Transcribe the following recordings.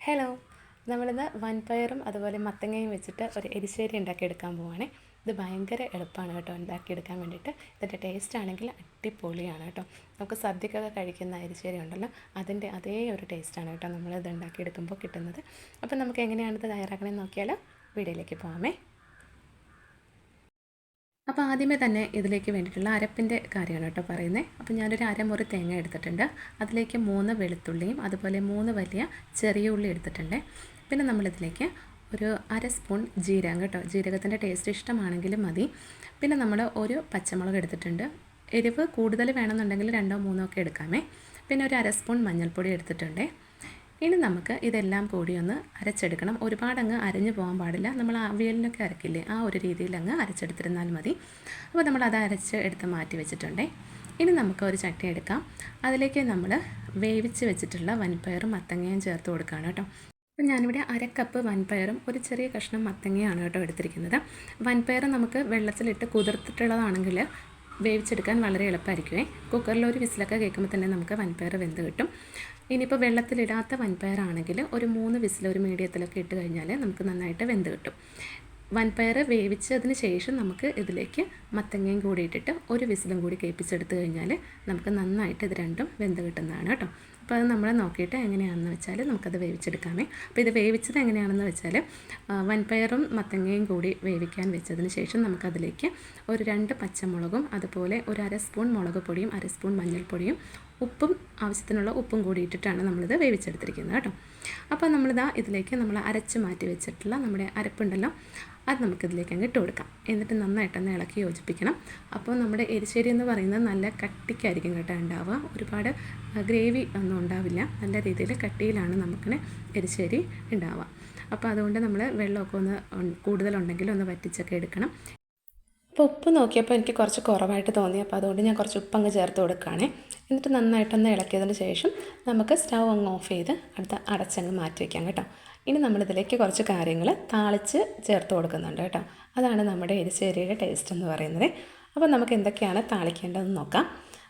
Hello നമ്മളിന്ന് വൻപയറും അതുപോലെ മത്തങ്ങയും വെച്ചിട്ട് ഒരു എരിശ്ശേരി ഉണ്ടാക്കിയെടുക്കാൻ പോവുകയാണേ ഇത് ഭയങ്കര എളുപ്പമാണ് കേട്ടോ ഉണ്ടാക്കിയെടുക്കാൻ വേണ്ടിയിട്ട്. ഇതിന്റെ ടേസ്റ്റ് ആണെങ്കിൽ അടിപൊളിയാണ് കേട്ടോ. നമുക്ക് സദ്യക്കൊക്കെ കഴിക്കുന്ന എരിശ്ശേരി ഉണ്ടല്ലോ അതിന്റെ അതേ ഒരു ടേസ്റ്റാണ് കേട്ടോ നമ്മളിത് ഉണ്ടാക്കിയെടുക്കുമ്പോൾ കിട്ടുന്നത്. അപ്പം നമുക്ക് എങ്ങനെയാണ് ഇത് തയ്യാറാക്കണമെന്ന് നോക്കിയാൽ വീഡിയോയിലേക്ക് പോകാമേ അപ്പോൾ ആദ്യമേ തന്നെ ഇതിലേക്ക് വേണ്ടിയിട്ടുള്ള അരപ്പിന്റെ കാര്യമാണ് കേട്ടോ പറയുന്നത്. അപ്പോൾ ഞാനൊരു അരമുറി തേങ്ങ എടുത്തിട്ടുണ്ട്. അതിലേക്ക് മൂന്ന് വെളുത്തുള്ളിയും അതുപോലെ മൂന്ന് വലിയ ചെറിയ ഉള്ളി എടുത്തിട്ടുണ്ട്. പിന്നെ നമ്മളിതിലേക്ക് ഒരു അര സ്പൂൺ ജീരകം കേട്ടോ. ജീരകത്തിന്റെ ടേസ്റ്റ് ഇഷ്ടമാണെങ്കിലും മതി. പിന്നെ നമ്മൾ ഒരു പച്ചമുളക് എടുത്തിട്ടുണ്ട്. എരിവ് കൂടുതൽ വേണമെന്നുണ്ടെങ്കിൽ രണ്ടോ മൂന്നോ ഒക്കെ എടുക്കാമേ. പിന്നെ ഒരു അര സ്പൂൺ മഞ്ഞൾപ്പൊടി എടുത്തിട്ടുണ്ട്. ഇനി നമുക്ക് ഇതെല്ലാം കൂടി ഒന്ന് അരച്ചെടുക്കണം. ഒരുപാടങ്ങ് അരഞ്ഞു പോകാൻ പാടില്ല. നമ്മൾ അവിയലിനൊക്കെ അരക്കില്ലേ ആ ഒരു രീതിയിൽ അങ്ങ് അരച്ചെടുത്തിരുന്നാൽ മതി. അപ്പോൾ നമ്മൾ അത് അരച്ച് എടുത്ത് മാറ്റി വെച്ചിട്ടുണ്ടേ. ഇനി നമുക്ക് ഒരു ചട്ടി എടുക്കാം. അതിലേക്ക് നമ്മൾ വേവിച്ച് വെച്ചിട്ടുള്ള വൻപയറും മത്തങ്ങയും ചേർത്ത് കൊടുക്കുകയാണ് കേട്ടോ. അപ്പോൾ ഞാനിവിടെ അരക്കപ്പ് വൻപയറും ഒരു ചെറിയ കഷ്ണം മത്തങ്ങയാണ് കേട്ടോ എടുത്തിരിക്കുന്നത്. വൻപയർ നമുക്ക് വെള്ളത്തിലിട്ട് കുതിർത്തിട്ടുള്ളതാണെങ്കിൽ വേവിച്ചെടുക്കാൻ വളരെ എളുപ്പമായിരിക്കുമേ കുക്കറിൽ ഒരു വിസിലൊക്കെ കേൾക്കുമ്പോൾ തന്നെ നമുക്ക് വൻപയർ വെന്ത് കിട്ടും. ഇനിയിപ്പോൾ വെള്ളത്തിലിടാത്ത വൻപയറാണെങ്കിൽ ഒരു മൂന്ന് വിസിൽ ഒരു മീഡിയത്തിലൊക്കെ ഇട്ട് കഴിഞ്ഞാൽ നമുക്ക് നന്നായിട്ട് വെന്ത് കിട്ടും. വൻപയർ വേവിച്ചതിന് ശേഷം നമുക്ക് ഇതിലേക്ക് മത്തങ്ങയും കൂടി ഇട്ടിട്ട് ഒരു വിസിലും കൂടി കേൾപ്പിച്ചെടുത്ത് കഴിഞ്ഞാൽ നമുക്ക് നന്നായിട്ട് ഇത് രണ്ടും വെന്ത് കിട്ടുന്നതാണ് കേട്ടോ. അപ്പോൾ അത് നമ്മൾ നോക്കിയിട്ട് എങ്ങനെയാണെന്ന് വെച്ചാൽ നമുക്കത് വേവിച്ചെടുക്കാമേ. അപ്പോൾ ഇത് വേവിച്ചത് എങ്ങനെയാണെന്ന് വെച്ചാൽ വൻപയറും മത്തങ്ങയും കൂടി വേവിക്കാൻ വെച്ചതിന് ശേഷം നമുക്കതിലേക്ക് ഒരു രണ്ട് പച്ചമുളകും അതുപോലെ ഒരു അര സ്പൂൺ മുളക് പൊടിയും അര സ്പൂൺ മഞ്ഞൾപ്പൊടിയും ഉപ്പും ആവശ്യത്തിനുള്ള ഉപ്പും കൂടി ഇട്ടിട്ടാണ് നമ്മളിത് വേവിച്ചെടുത്തിരിക്കുന്നത് കേട്ടോ. അപ്പോൾ നമ്മളിതാ ഇതിലേക്ക് നമ്മൾ അരച്ച് മാറ്റി വെച്ചിട്ടുള്ള നമ്മുടെ അരപ്പുണ്ടല്ലോ അത് നമുക്കിതിലേക്ക് അങ്ങ് ഇട്ട് കൊടുക്കാം. എന്നിട്ട് നന്നായിട്ടൊന്ന് ഇളക്കി യോജിപ്പിക്കണം. അപ്പോൾ നമ്മുടെ എരിശ്ശേരി എന്ന് പറയുന്നത് നല്ല കട്ടിക്കായിരിക്കും കേട്ടോ ഉണ്ടാവുക. ഒരുപാട് ഗ്രേവി ഒന്നും ഉണ്ടാവില്ല. നല്ല രീതിയിൽ കട്ടിയിലാണ് നമുക്കിന് എരിശ്ശേരി ഉണ്ടാവുക. അപ്പോൾ അതുകൊണ്ട് നമ്മൾ വെള്ളമൊക്കെ ഒന്ന് കൂടുതലുണ്ടെങ്കിൽ ഒന്ന് വറ്റിച്ചൊക്കെ എടുക്കണം. അപ്പോൾ ഉപ്പ് നോക്കിയപ്പോൾ എനിക്ക് കുറച്ച് കുറവായിട്ട് തോന്നി. അപ്പോൾ അതുകൊണ്ട് ഞാൻ കുറച്ച് ഉപ്പ് അങ്ങ് ചേർത്ത് കൊടുക്കുകയാണേ. എന്നിട്ട് നന്നായിട്ടൊന്ന് ഇളക്കിയതിന് ശേഷം നമുക്ക് സ്റ്റൗ അങ്ങ് ഓഫ് ചെയ്ത് അടുത്ത അടച്ചങ്ങ് മാറ്റി വയ്ക്കാം കേട്ടോ. ഇനി നമ്മളിതിലേക്ക് കുറച്ച് കാര്യങ്ങൾ താളിച്ച് ചേർത്ത് കൊടുക്കുന്നുണ്ട് കേട്ടോ. അതാണ് നമ്മുടെ എരിശ്ശേരിയുടെ ടേസ്റ്റ് എന്ന് പറയുന്നത്. അപ്പോൾ നമുക്ക് എന്തൊക്കെയാണ് താളിക്കേണ്ടതെന്ന് നോക്കാം.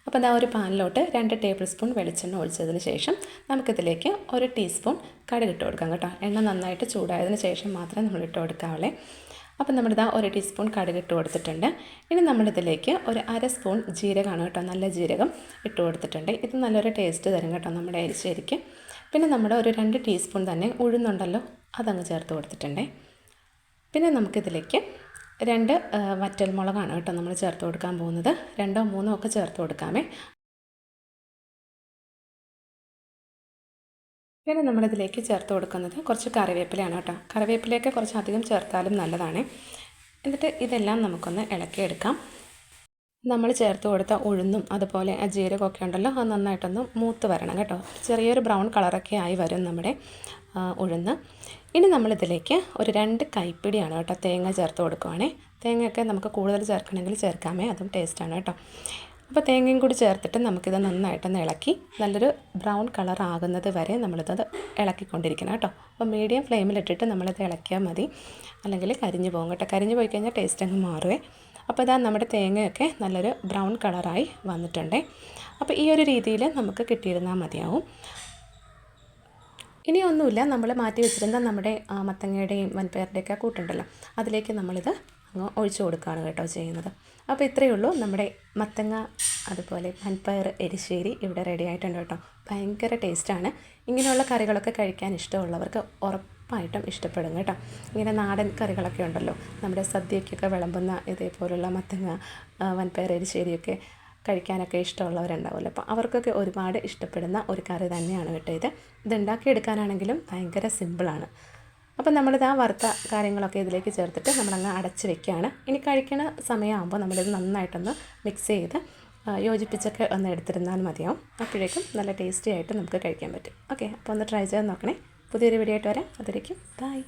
അപ്പോൾ അതാ ഒരു പാനിലോട്ട് രണ്ട് ടേബിൾ സ്പൂൺ വെളിച്ചെണ്ണ ഒഴിച്ചതിന് ശേഷം നമുക്കിതിലേക്ക് ഒരു ടീസ്പൂൺ കടുക് ഇട്ട് കൊടുക്കാം കേട്ടോ. എണ്ണ നന്നായിട്ട് ചൂടായതിന് ശേഷം മാത്രമേ നമ്മൾ ഇട്ട് കൊടുക്കാവുള്ളേ. അപ്പോൾ ഇതാ ഒരു ടീസ്പൂൺ കടുക് ഇട്ട് കൊടുത്തിട്ടുണ്ട്. ഇനി നമ്മളിതിലേക്ക് ഒരു അര സ്പൂൺ ജീരകമാണ് കേട്ടോ നല്ല ജീരകം ഇട്ട് കൊടുത്തിട്ടുണ്ട്. ഇത് നല്ലൊരു ടേസ്റ്റ് തരും കേട്ടോ നമ്മുടെ എരിശ്ശേരിക്ക് പിന്നെ നമ്മുടെ ഒരു രണ്ട് ടീസ്പൂൺ തന്നെ ഉഴുന്നുണ്ടല്ലോ അതങ്ങ് ചേർത്ത് കൊടുത്തിട്ടുണ്ട്. പിന്നെ നമുക്കിതിലേക്ക് രണ്ട് വറ്റൽമുളകാണ് കേട്ടോ നമ്മൾ ചേർത്ത് കൊടുക്കാൻ പോകുന്നത്. രണ്ടോ മൂന്നോ ഒക്കെ ചേർത്ത് കൊടുക്കാമേ. പിന്നെ നമ്മളിതിലേക്ക് ചേർത്ത് കൊടുക്കുന്നത് കുറച്ച് കറിവേപ്പിലയാണ് കേട്ടോ. കറിവേപ്പിലയൊക്കെ കുറച്ച് അധികം ചേർത്താലും നല്ലതാണ്. എന്നിട്ട് ഇതെല്ലാം നമുക്കൊന്ന് ഇളക്കിയെടുക്കാം. നമ്മൾ ചേർത്ത് കൊടുത്ത ഉഴുന്നും അതുപോലെ ആ ജീരകമൊക്കെ ഉണ്ടല്ലോ അത് നന്നായിട്ടൊന്ന് മൂത്ത് വരണം കേട്ടോ. ചെറിയൊരു ബ്രൗൺ കളറൊക്കെ ആയി വരും നമ്മുടെ ഉഴുന്ന്. ഇനി നമ്മളിതിലേക്ക് ഒരു രണ്ട് കൈപ്പിടിയാണ് കേട്ടോ തേങ്ങ ചേർത്ത് കൊടുക്കുവാണേ. തേങ്ങയൊക്കെ നമുക്ക് കൂടുതൽ ചേർക്കണമെങ്കിൽ ചേർക്കാമേ അതും ടേസ്റ്റാണ് കേട്ടോ. അപ്പോൾ തേങ്ങയും കൂടി ചേർത്തിട്ട് നമുക്കിത് നന്നായിട്ടൊന്ന് ഇളക്കി നല്ലൊരു ബ്രൗൺ കളർ ആകുന്നത് വരെ നമ്മളിത് ഇളക്കിക്കൊണ്ടിരിക്കണം കേട്ടോ. അപ്പോൾ മീഡിയം ഫ്ലെയിമിലിട്ടിട്ട് നമ്മളിത് ഇളക്കിയാൽ മതി. അല്ലെങ്കിൽ കരിഞ്ഞു പോകും കേട്ടോ. കരിഞ്ഞു പോയി കഴിഞ്ഞാൽ ടേസ്റ്റ് അങ്ങ് മാറുവേ. അപ്പോൾ ഇതാ നമ്മുടെ തേങ്ങയൊക്കെ നല്ലൊരു ബ്രൗൺ കളറായി വന്നിട്ടുണ്ട്. അപ്പോൾ ഈ ഒരു രീതിയിൽ നമുക്ക് കിട്ടിയിരുന്നാൽ മതിയാവും. ഇനി ഒന്നുമില്ല. നമ്മൾ മാറ്റി വെച്ചിരുന്ന നമ്മുടെ മത്തങ്ങയുടെയും വൻപയറിന്റെയൊക്കെ കൂട്ടുണ്ടല്ലോ. അതിലേക്ക് നമ്മളിത് അങ്ങ് ഒഴിച്ചു കൊടുക്കുകയാണ് കേട്ടോ ചെയ്യുന്നത്. അപ്പോൾ ഇത്രയേ ഉള്ളൂ. നമ്മുടെ മത്തങ്ങ അതുപോലെ വൻപയർ എരിശ്ശേരി ഇവിടെ റെഡി ആയിട്ടുണ്ട് കേട്ടോ. ഭയങ്കര ടേസ്റ്റാണ് ഇങ്ങനെയുള്ള കറികളൊക്കെ കഴിക്കാൻ ഇഷ്ടമുള്ളവർക്ക് ഉറപ്പായിട്ടും ഇഷ്ടപ്പെടും കേട്ടോ. ഇങ്ങനെ നാടൻ കറികളൊക്കെ ഉണ്ടല്ലോ. നമ്മുടെ സദ്യക്കൊക്കെ വിളമ്പുന്ന ഇതേപോലുള്ള മത്തങ്ങ വൻപയർ എരിശ്ശേരിയൊക്കെ കഴിക്കാനൊക്കെ ഇഷ്ടമുള്ളവരുണ്ടാവുമല്ലോ. അപ്പോൾ അവർക്കൊക്കെ ഒരുപാട് ഇഷ്ടപ്പെടുന്ന ഒരു കറി തന്നെയാണ് കേട്ടോ ഇത്. ഇത് ഉണ്ടാക്കിയെടുക്കാനാണെങ്കിലും ഭയങ്കര സിമ്പിളാണ് അപ്പം നമ്മളിത് ആ വറുത്ത കാര്യങ്ങളൊക്കെ ഇതിലേക്ക് ചേർത്തിട്ട് നമ്മളങ്ങ് അടച്ച് വെക്കുകയാണ്. ഇനി കഴിക്കണ സമയമാകുമ്പോൾ നമ്മളിത് നന്നായിട്ടൊന്ന് മിക്സ് ചെയ്ത് യോജിപ്പിച്ചൊക്കെ ഒന്ന് എടുത്തിരുന്നാൽ മതിയാവും. അപ്പോഴേക്കും നല്ല ടേസ്റ്റി ആയിട്ട് നമുക്ക് കഴിക്കാൻ പറ്റും. ഓക്കെ അപ്പോൾ ഒന്ന് ട്രൈ ചെയ്ത് നോക്കണേ. പുതിയൊരു വീഡിയോ ആയിട്ട് വരാം. അതിലേക്കും ബൈ